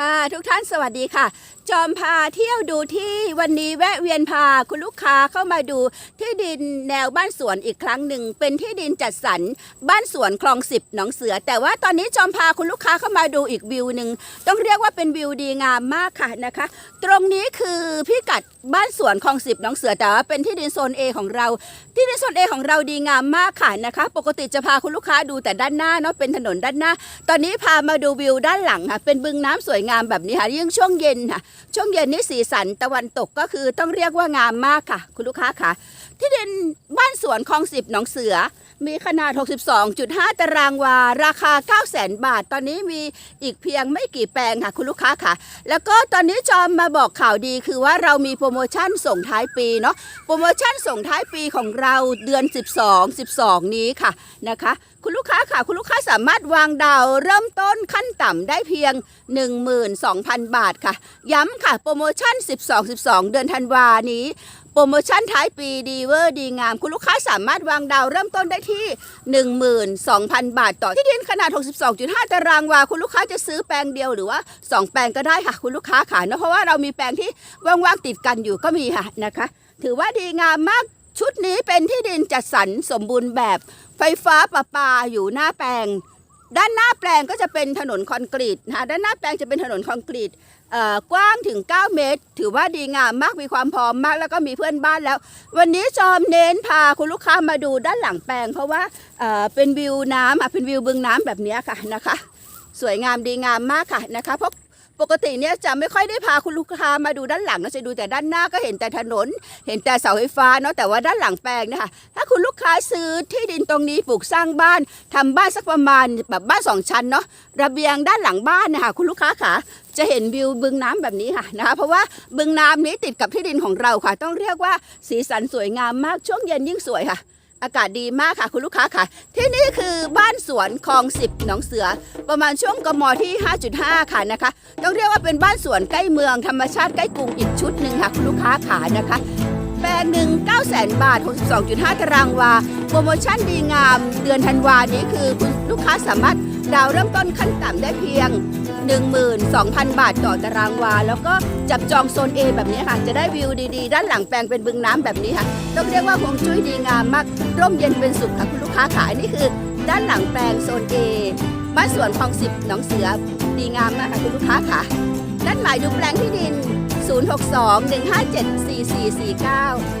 ค่ะทุกท่านสวัสดีค่ะ จอมพาเที่ยวดูที่วันนี้แวะเวียนพาคุณลูกค้าเข้ามาดูที่ดินแนวบ้านสวนอีกครั้งหนึ่ง เป็นที่ดินจัดสรรบ้านสวนคลองสิบหนองเสือ แต่ว่าตอนนี้จอมพาคุณลูกค้าเข้ามาดูอีกวิวหนึ่งต้องเรียกว่าเป็นวิวดีงามมากค่ะนะคะ ตรงนี้คือพิกัดบ้านสวนคลองสิบหนองเสือแต่ว่าเป็นที่ดินโซน A ของเรา ที่ดินโซน A ของเราดีงามมากค่ะนะคะ ปกติจะพาคุณลูกค้าดูแต่ด้านหน้าเนาะเป็นถนนด้านหน้า ตอนนี้พามาดูวิวด้านหลังค่ะเป็นบึงน้ำสวยงามแบบนี้ค่ะยิ่งช่วงเย็นค่ะช่วงเย็นนี่สีสันตะวันตกก็คือต้องเรียกว่างามมากค่ะ คุณลูกค้าค่ะ ที่ดินบ้านสวนคลองสิบหนองเสือ มีขนาด 62.5 ตารางวา ราคา9 0 0 0 0 0 บาท ตอนนี้มีอีกเพียงไม่กี่แปลงค่ะ คุณลูกค้าค่ะ แล้วก็ตอนนี้จอมมาบอกข่าวดีคือว่าเรามีโปรโมชั่นส่งท้ายปีเนาะโปรโมชั่นส่งท้ายปีของเราเดือน 12 12 นี้ค่ะนะคะคุณลูกค้าค่ะ คุณลูกค้าสามารถวางดาวเริ่มต้นขั้นต่ำได้เพียง 12,000 บาทค่ะ ย้ำค่ะ โปรโมชั่น 12 12 เดือนธันวานี้ โปรโมชั่นท้ายปีดีเวอร์ดีงาม คุณลูกค้าสามารถวางดาวเริ่มต้นได้ที่ 12,000 บาท ต่อที่ดินขนาด 62.5 ตารางวา คุณลูกค้าจะซื้อแปลงเดียวหรือว่า 2 แปลงก็ได้ค่ะ คุณลูกค้าค่ะเนอะเพราะว่าเรามีแปลงที่ว่างๆติดกันอยู่ก็มีค่ะนะคะ ถือว่าดีงามมาก ชุดนี้เป็นที่ดินจัดสรรสมบูรณ์แบบไฟฟ้าประปาอยู่หน้าแปลง ด้านหน้าแปลงก็จะเป็นถนนคอนกรีตนะคะด้านหน้าแปลงจะเป็นถนนคอนกรีตกว้างถึง 9 เมตร ถือว่าดีงามมากมีความพร้อมมากแล้วก็มีเพื่อนบ้านแล้ว วันนี้จอมเน้นพาคุณลูกค้ามาดูด้านหลังแปลง เพราะว่าเเป็นวิวน้ำเป็นวิวบึงน้ำแบบนี้ค่ะนะคะ สวยงามดีงามมากค่ะนะคะเพราะ ปกติเนี่ยจะไม่ค่อยได้พาคุณลูกค้ามาดูด้านหลังนะจะดูแต่ด้านหน้าก็เห็นแต่ถนน เห็นแต่เสาไฟฟ้าเนาะแต่ว่าด้านหลังแปลงเนะคะถ้าคุณลูกค้าซื้อที่ดินตรงนี้ปลูกสร้างบ้านทำบ้านสักประมาณแบบบ้านสองชั้นเนาะระเบียงด้านหลังบ้านนะคะคุณลูกค้าค่ะจะเห็นวิวบึงน้ำแบบนี้ค่ะนะคะเพราะว่าบึงน้ำนี้ติดกับที่ดินของเราค่ะ ต้องเรียกว่าสีสันสวยงามมากช่วงเย็นยิ่งสวยค่ะ อากาศดีมากค่ะคุณลูกค้าค่ะ ที่นี่คือบ้านสวนคลองสิบหนองเสือ ประมาณช่วงกมที่ 5.5 ค่ะนะคะ ต้องเรียกว่าเป็นบ้านสวนใกล้เมืองธรรมชาติใกล้กรุงอีกชุดหนึ่งค่ะคุณลูกค้าขานะคะแปลงหนึ่ง9 0 0 0 0 บาท 62.5 ตารางวา โปรโมชั่นดีงาม เดือนธันวานี้คือคุณลูกค้าสามารถ ดาวเริ่มต้นขั้นต่ำได้เพียง 12,000 บาทต่อตารางวา แล้วก็จับจองโซน A แบบนี้ค่ะ จะได้วิวดีๆ ด้านหลังแปลงเป็นบึงน้ำแบบนี้ค่ะ ต้องเรียกว่าฮวงจุ้ยดีงามมาก ร่มเย็นเป็นสุขค่ะคุณลูกค้าขาอันนี้คือ ด้านหลังแปลงโซน A บ้านสวนคลองสิบหนองเสือดีงามมากค่ะคุณลูกค้าค่ะด้านหมายดูแปลงที่ดิน 062 157 4449